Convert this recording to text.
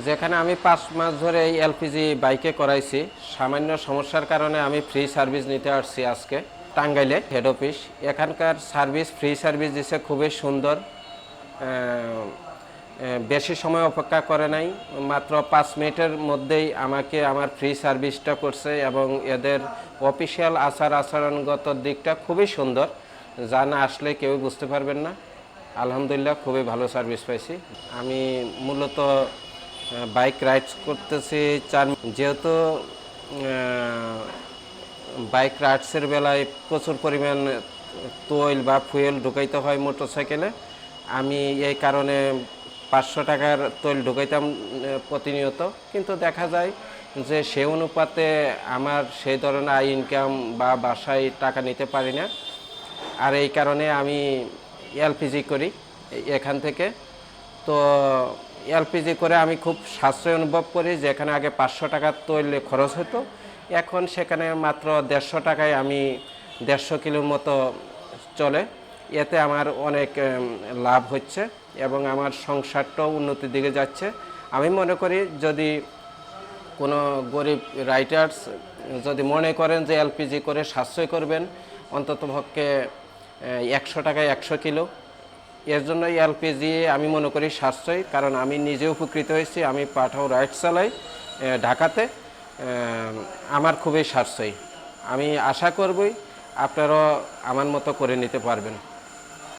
যেখানে আমি পাঁচ মাস ধরে এই এলপিজি বাইকে করাইছি, সামান্য সমস্যার কারণে আমি ফ্রি সার্ভিস নিতে আসছি আজকে টাঙ্গাইলে হেড অফিস এখানকার সার্ভিস ফ্রি সার্ভিস দিছে খুবই সুন্দর। বেশি সময় অপেক্ষা করে নাই। মাত্র পাঁচ মিনিটের মধ্যেই আমাকে আমার ফ্রি সার্ভিসটা করছে এবং এদের অফিসিয়াল আচার আচরণগত দিকটা খুবই সুন্দর। যা না আসলে কেউ বুঝতে পারবেন না। আলহামদুলিল্লাহ খুবই ভালো সার্ভিস পাইছি। আমি মূলত বাইক রাইড করতেছি, চার যেহেতু বাইক রাইডসের বেলায় প্রচুর পরিমাণ তৈল বা ফুয়েল ঢুকাইতে হয় মোটর সাইকেলে আমি এই কারণে পাঁচশো টাকার তৈল ঢুকাইতাম প্রতিনিয়ত। কিন্তু দেখা যায় যে সে অনুপাতে আমার সেই ধরনের আয় ইনকাম বা বাসায় টাকা নিতে পারি না। আর এই কারণে আমি এলপিজি করি এখান থেকে। তো এলপিজি করে আমি খুব সাশ্রয় অনুভব করি, যেখানে আগে পাঁচশো টাকার তৈল খরচ হতো। এখন সেখানে মাত্র দেড়শো টাকায় আমি দেড়শো কিলোর মতো চলে। এতে আমার অনেক লাভ হচ্ছে এবং আমার সংসারটাও উন্নতির দিকে যাচ্ছে। আমি মনে করি যদি কোনো গরিব রাইটার্স যদি মনে করেন যে এলপিজি করে সাশ্রয় করবেন, অন্ততপক্ষে একশো টাকায় একশো কিলো এর জন্য এলপিজি আমি মনে করি সাশ্রয়ী, কারণ আমি নিজে উপকৃত হয়েছি, আমি পাঠাও রাইড চালাই ঢাকাতে আমার খুবই সাশ্রয়ী। আমি আশা করবই আপনারাও আমার মতো করে নিতে পারবেন।